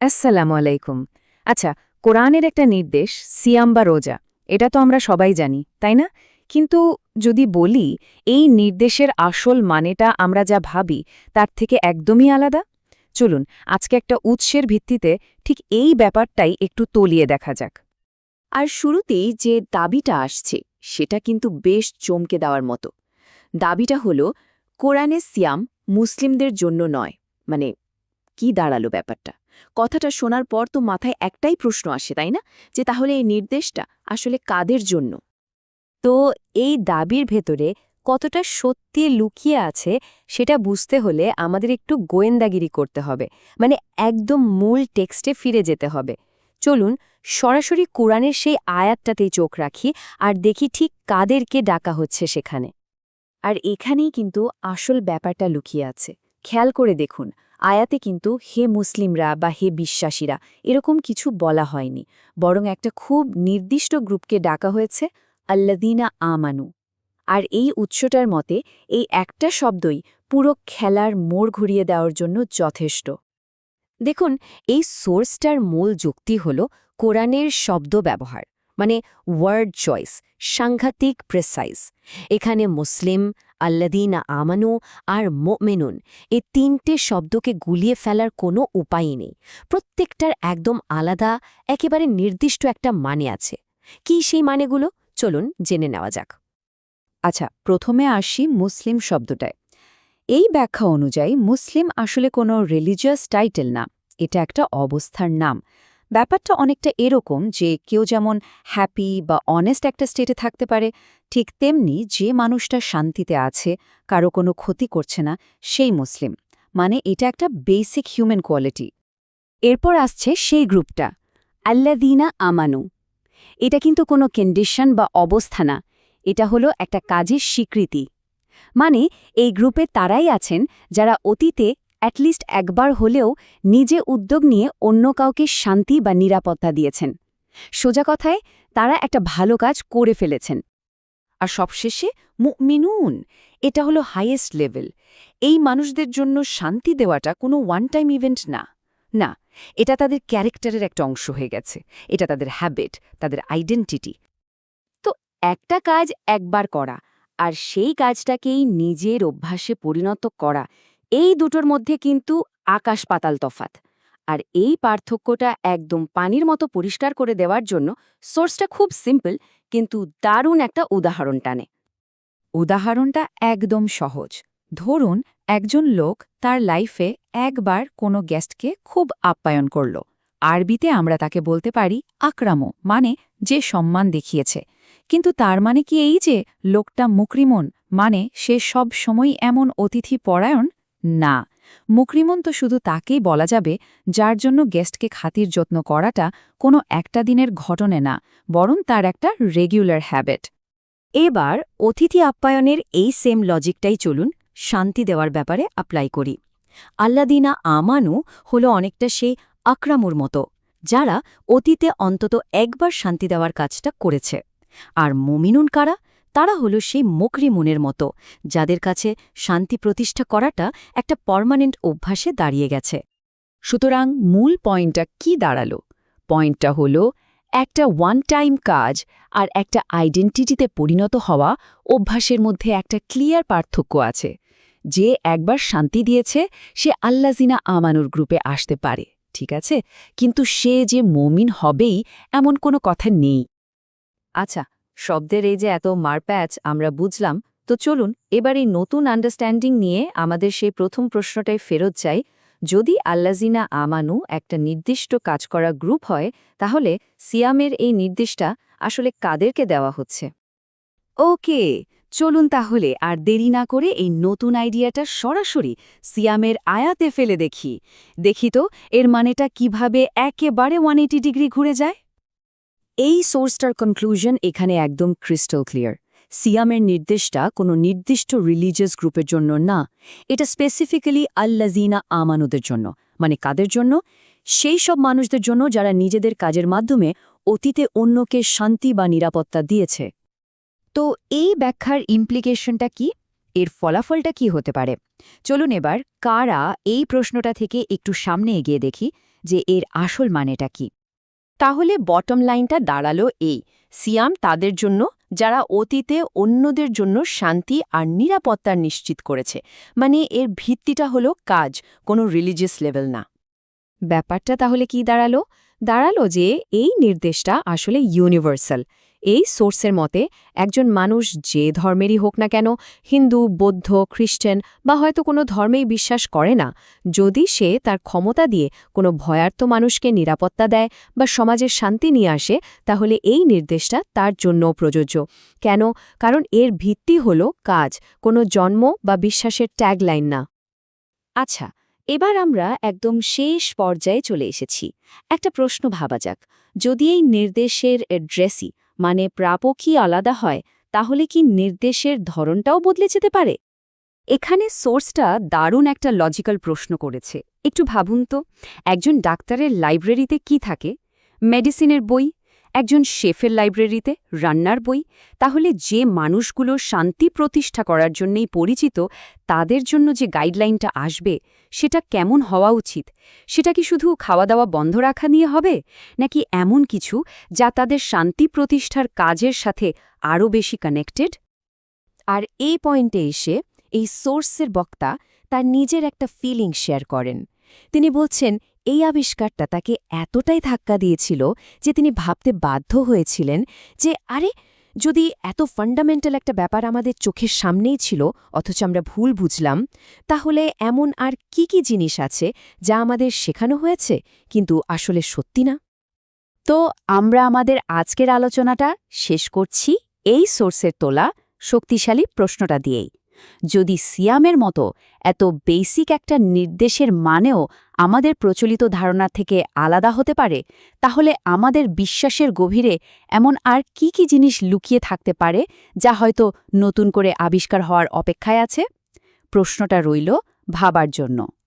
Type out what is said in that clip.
আসসালামু আলাইকুম। আচ্ছা কোরআনের একটা নির্দেশ, সিয়াম বা রোজা, এটা তো আমরা সবাই জানি, তাই না? কিন্তু যদি বলি, এই নির্দেশের আসল মানেটা আমরা যা ভাবি, তার থেকে একদমই আলাদা? চলুন, আজকে একটা উৎসের ভিত্তিতে ঠিক এই ব্যাপারটাই একটু তলিয়ে দেখা যাক। আর শুরুতেই যে দাবিটা আসছে, সেটা কিন্তু বেশ চমকে দেওয়ার মতো। দাবিটা হলো, কোরআনে সিয়াম মুসলিমদের জন্য নয় মানে কি দাঁড়াল ব্যাপারটা? কথাটা শোনার পর তো মাথায় একটাই প্রশ্ন আসে, তাই না? যে তাহলে এই নির্দেশটা আসলে কাদের জন্য? তো এই দাবির ভেতরে কতটা সত্যি লুকিয়ে আছে সেটা বুঝতে হলে আমাদের একটু গোয়েন্দাগিরি করতে হবে। মানে একদম মূল টেক্সটে ফিরে যেতে হবে। চলুন সরাসরি কোরআনের সেই আয়াতটাতেই চোখ রাখি আর দেখি ঠিক কাদেরকে ডাকা হচ্ছে সেখানে। আর এখানেই কিন্তু আসল ব্যাপারটা লুকিয়ে আছে। খেয়াল করে দেখুন আয়াতে কিন্তু হে মুসলিমরা বা হে বিশ্বাসীরা এরকম কিছু বলা হয়নি। বরং একটা খুব নির্দিষ্ট গ্রুপকে ডাকা হয়েছে আল্লাদিনা আমানু। আর এই উৎসটার মতে এই একটা শব্দই পুরো খেলার মোড় ঘুরিয়ে দেওয়ার জন্য যথেষ্ট। দেখুন, এই সোর্সটার মূল যুক্তি হল কোরআনের শব্দ ব্যবহার মানে ওয়ার্ড চয়েস সাংঘাতিক প্রেসাইজ এখানে মুসলিম আল্লাদিনা আমানু আর মোমেনুন এ তিনটে শব্দকে গুলিয়ে ফেলার কোনো উপায়ই নেই। প্রত্যেকটার একদম আলাদা, একেবারে নির্দিষ্ট একটা মানে আছে। কি সেই মানেগুলো? চলুন জেনে নেওয়া যাক। আচ্ছা প্রথমে আসি মুসলিম শব্দটায়। এই ব্যাখ্যা অনুযায়ী মুসলিম আসলে কোনো রিলিজিয়াস টাইটেল না, এটা একটা অবস্থার নাম। ব্যাপারটা অনেকটা এরকম যে কেউ যেমন হ্যাপি বা অনেস্ট একটা স্টেটে থাকতে পারে, ঠিক তেমনি যে মানুষটা শান্তিতে আছে, কারও কোনো ক্ষতি করছে না, সেই মুসলিম। মানে এটা একটা বেসিক হিউম্যান কোয়ালিটি এরপর আসছে সেই গ্রুপটা। আল্লাদিনা আমানু। এটা কিন্তু কোনো কন্ডিশন বা অবস্থা না। এটা হলো একটা কাজের স্বীকৃতি। মানে এই গ্রুপে তারাই আছেন যারা অতীতে অ্যাটলিস্ট একবার হলেও নিজে উদ্যোগ নিয়ে অন্য কাউকে শান্তি বা নিরাপত্তা দিয়েছেন। সোজা কথায়, তারা একটা ভালো কাজ করে ফেলেছেন। আর সবশেষে মিনুন এটা হলো হাইয়েস্ট লেভেল এই মানুষদের জন্য শান্তি দেওয়াটা কোনো ওয়ান টাইম ইভেন্ট না। না, এটা তাদের ক্যারেক্টারের একটা অংশ হয়ে গেছে। এটা তাদের হ্যাবিট তাদের আইডেন্টিটি তো একটা কাজ একবার করা, আর সেই কাজটাকেই নিজের অভ্যাসে পরিণত করা এই দুটোর মধ্যে কিন্তু আকাশ পাতাল তফাত আর এই পার্থক্যটা একদম পানির মতো পরিষ্কার করে দেওয়ার জন্য সোর্সটা খুব সিম্পল, কিন্তু দারুণ একটা উদাহরণ টানে। উদাহরণটা একদম সহজ। ধরুন, একজন লোক তার লাইফে একবার কোনো গেস্টকে খুব আপ্যায়ন করল। আরবিতে আমরা তাকে বলতে পারি আক্রামো মানে যে সম্মান দেখিয়েছে। কিন্তু তার মানে কি এই যে, লোকটা মুকরিমন মানে সে সব সময় এমন অতিথি পরায়ণ না। মুকরিমন তো শুধু তাকেই বলা যাবে যার জন্য গেস্টকে খাতির যত্ন করাটা কোনো একটা দিনের ঘটনে না, বরং তার একটা রেগুলার হ্যাবিট এবার অতিথি আপ্যায়নের এই সেম লজিকটাই চলুন শান্তি দেওয়ার ব্যাপারে অ্যাপ্লাই করি। আল্লাদিনা আমানু হল অনেকটা সেই আক্রামুর মতো, যারা অতীতে অন্তত একবার শান্তি দেওয়ার কাজটা করেছে। আর মমিনুন কারা? তারা হল সেই মকরি মনের মতো, যাদের কাছে শান্তি প্রতিষ্ঠা করাটা একটা পার্মানেন্ট অভ্যাসে দাঁড়িয়ে গেছে। সুতরাং মূল পয়েন্টটা কি দাঁড়াল? পয়েন্টটা হল একটা ওয়ান টাইম কাজ আর একটা আইডেন্টিটিতে পরিণত হওয়া অভ্যাসের মধ্যে একটা ক্লিয়ার পার্থক্য আছে। যে একবার শান্তি দিয়েছে, সে আল্লাজিনা আমানুর গ্রুপে আসতে পারে, ঠিক আছে? কিন্তু সে যে মমিন হবেই এমন কোনো কথা নেই। আচ্ছা শব্দের এই যে এত মারপ্যাচ আমরা বুঝলাম, তো চলুন এবার এই নতুন আন্ডারস্ট্যান্ডিং নিয়ে আমাদের সেই প্রথম প্রশ্নটাই ফেরত চাই যদি আল্লাজিনা আমানু একটা নির্দিষ্ট কাজ করা গ্রুপ হয়, তাহলে সিয়ামের এই নির্দেশটা আসলে কাদেরকে দেওয়া হচ্ছে? ওকে, চলুন তাহলে আর দেরি না করে এই নতুন আইডিয়াটা সরাসরি সিয়ামের আয়াতে ফেলে দেখি। দেখি তো, এর মানেটা কীভাবে একেবারে ওয়ান ডিগ্রি ঘুরে যায়? এই সোর্সটার কনক্লুশন এখানে একদম ক্রিস্টাল ক্লিয়ার সিয়ামের নির্দেশটা কোনো নির্দিষ্ট রিলিজিয়াস গ্রুপের জন্য না, এটা স্পেসিফিক্যালি আল্লাজিনা আমানুদের জন্য। মানে কাদের জন্য? সেই সব মানুষদের জন্য যারা নিজেদের কাজের মাধ্যমে অতীতে অন্যকে শান্তি বা নিরাপত্তা দিয়েছে। তো এই ব্যাখ্যার ইমপ্লিকেশনটা কি? এর ফলাফলটা কি হতে পারে? চলুন এবার কারা এই প্রশ্নটা থেকে একটু সামনে এগিয়ে দেখি যে এর আসল মানেটা কি। তাহলে বটম লাইনটা দাঁড়াল এই, সিয়াম তাদের জন্য, যারা অতীতে অন্যদের জন্য শান্তি আর নিরাপত্তা নিশ্চিত করেছে। মানে এর ভিত্তিটা হলো কাজ, কোনো রিলিজিয়াস লেভেল না। ব্যাপারটা তাহলে কি দাঁড়াল? দাঁড়াল যে এই নির্দেশটা আসলে ইউনিভার্সাল এই সোর্সের মতে, একজন মানুষ যে ধর্মেরই হোক না কেন, হিন্দু, বৌদ্ধ, খ্রিস্টান বা হয়তো কোনো ধর্মেই বিশ্বাস করে না, যদি সে তার ক্ষমতা দিয়ে কোনো ভয়ার্থ মানুষকে নিরাপত্তা দেয় বা সমাজের শান্তি নিয়ে আসে, তাহলে এই নির্দেশটা তার জন্য প্রযোজ্য। কেন? কারণ এর ভিত্তি হল কাজ, কোনো জন্ম বা বিশ্বাসের ট্যাগলাইন না। আচ্ছা এবার আমরা একদম শেষ পর্যায়ে চলে এসেছি। একটা প্রশ্ন ভাবা যাক। যদি এই নির্দেশের ড্রেসই মানে প্রাপকই আলাদা হয়, তাহলে কি নির্দেশের ধরনটাও বদলে যেতে পারে? এখানে সোর্সটা দারুণ একটা লজিক্যাল প্রশ্ন করেছে। একটু ভাবুন তো, একজন ডাক্তারের লাইব্রেরিতে কি থাকে? মেডিসিনের বই একজন শেফের লাইব্রেরিতে রান্নার বই, তাহলে যে মানুষগুলো শান্তি প্রতিষ্ঠা করার জন্যই পরিচিত, তাদের জন্য যে গাইডলাইনটা আসবে, সেটা কেমন হওয়া উচিত? সেটা কি শুধু খাওয়া দাওয়া বন্ধ রাখা নিয়ে হবে, নাকি এমন কিছু যা তাদের শান্তি প্রতিষ্ঠার কাজের সাথে আরও বেশি কানেক্টেড? আর এই পয়েন্টে এসে এই সোর্সের বক্তা তার নিজের একটা ফিলিং শেয়ার করেন। তিনি বলছেন এই আবিষ্কারটা তাকে এতটাই ধাক্কা দিয়েছিল যে তিনি ভাবতে বাধ্য হয়েছিলেন যে, আরে, যদি এত ফান্ডামেন্টাল একটা ব্যাপার আমাদের চোখের সামনেই ছিল, অথচ আমরা ভুল বুঝলাম, তাহলে এমন আর কি কি জিনিস আছে যা আমাদের শেখানো হয়েছে, কিন্তু আসলে সত্যি না? তো আমরা আমাদের আজকের আলোচনাটা শেষ করছি এই সোর্সের তোলা শক্তিশালী প্রশ্নটা দিয়েই। যদি সিয়ামের মতো এত বেসিক একটা নির্দেশের মানেও আমাদের প্রচলিত ধারণা থেকে আলাদা হতে পারে, তাহলে আমাদের বিশ্বাসের গভীরে এমন আর কি কি জিনিস লুকিয়ে থাকতে পারে যা হয়তো নতুন করে আবিষ্কার হওয়ার অপেক্ষায় আছে? প্রশ্নটা রইল ভাবার জন্য।